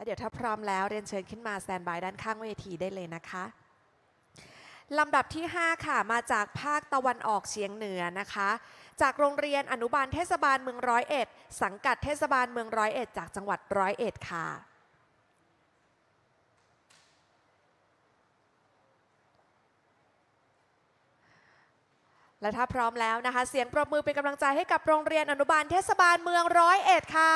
แล้วเดี๋ยวถ้าพร้อมแล้วเรียนเชิญขึ้นมาสแตนบายด้านข้างเวทีได้เลยนะคะลำดับที่ 5 ค่ะ มาจากภาคตะวันออกเฉียงเหนือนะคะ จากโรงเรียนอนุบาลเทศบาลเมืองร้อยเอ็ด สังกัดเทศบาลเมืองร้อยเอ็ด จากจังหวัดร้อยเอ็ดค่ะ และถ้าพร้อมแล้วนะคะ เสียงปรบมือเป็นกำลังใจให้กับโรงเรียนอนุบาลเทศบาลเมืองร้อยเอ็ดค่ะ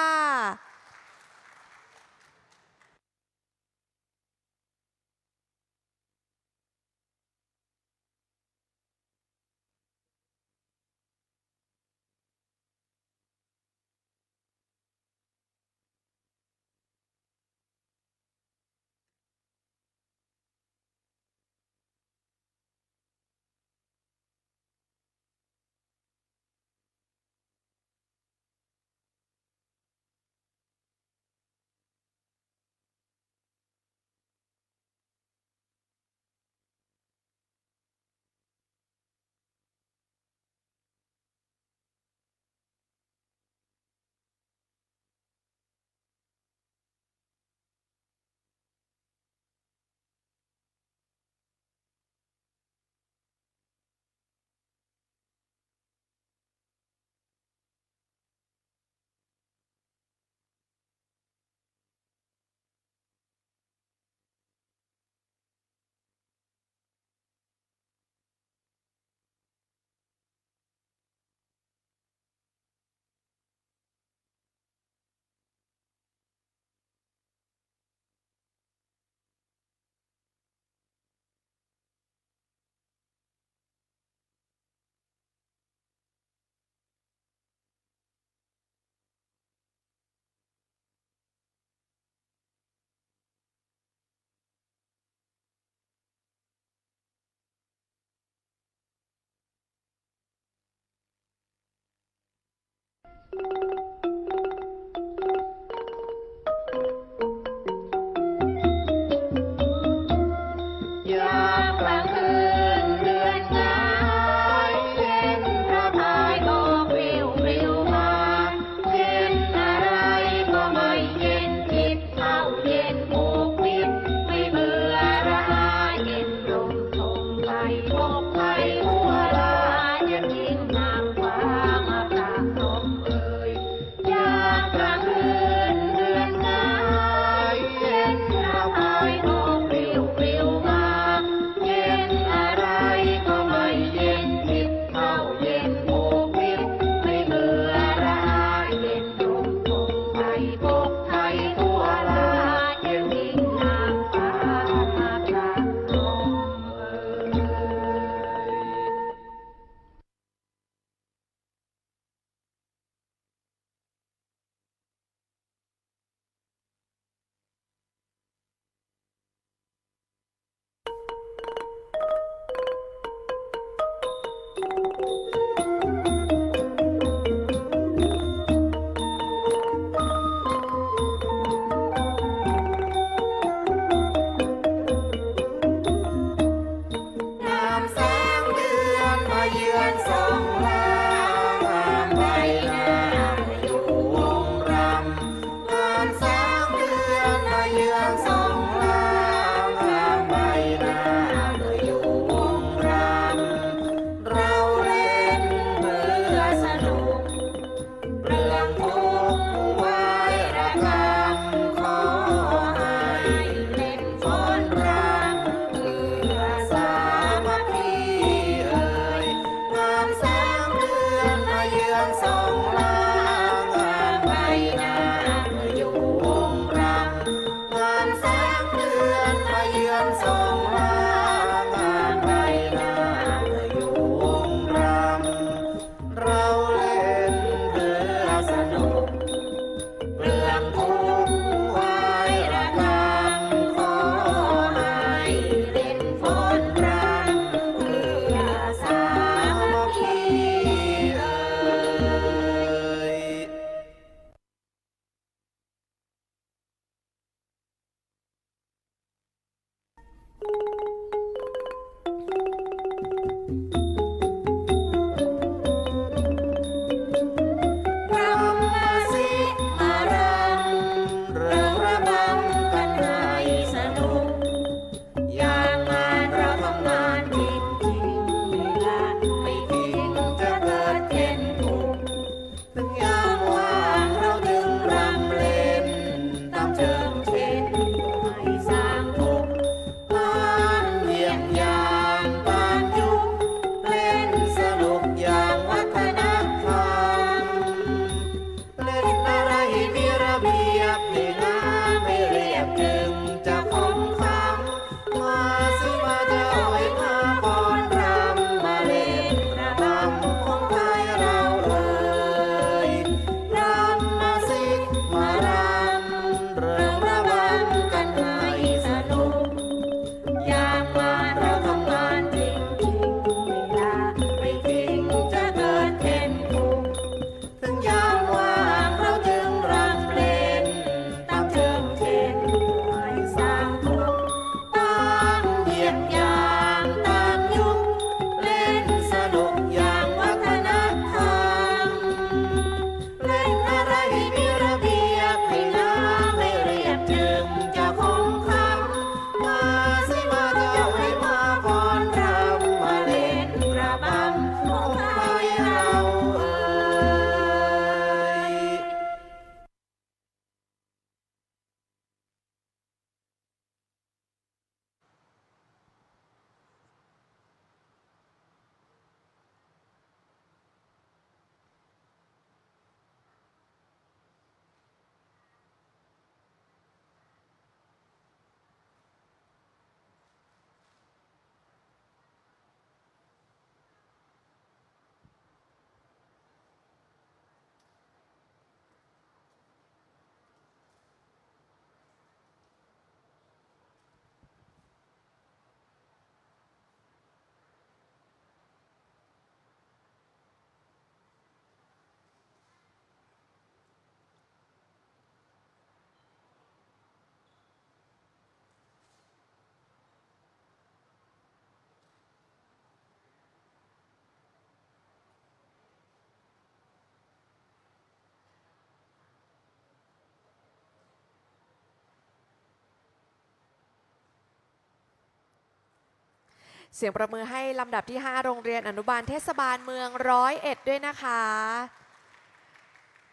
เสียงประมือให้ลำดับที่ 5 โรงเรียนอนุบาลเทศบาลเมืองร้อยเอ็ดด้วยนะคะ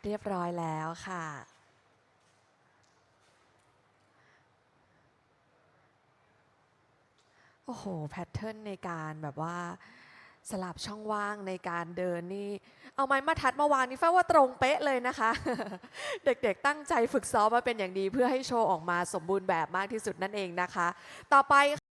เรียบร้อยแล้วค่ะ โอ้โห แพทเทิร์นในการแบบว่าสลับช่องว่างในการเดินนี่ เอาไม้มาทัดมาวางนี่ฟ้าว่าตรงเป๊ะเลยนะคะ เด็กๆตั้งใจฝึกซ้อมมาเป็นอย่างดีเพื่อให้โชว์ออกมาสมบูรณ์แบบมากที่สุดนั่นเองนะคะ ต่อไป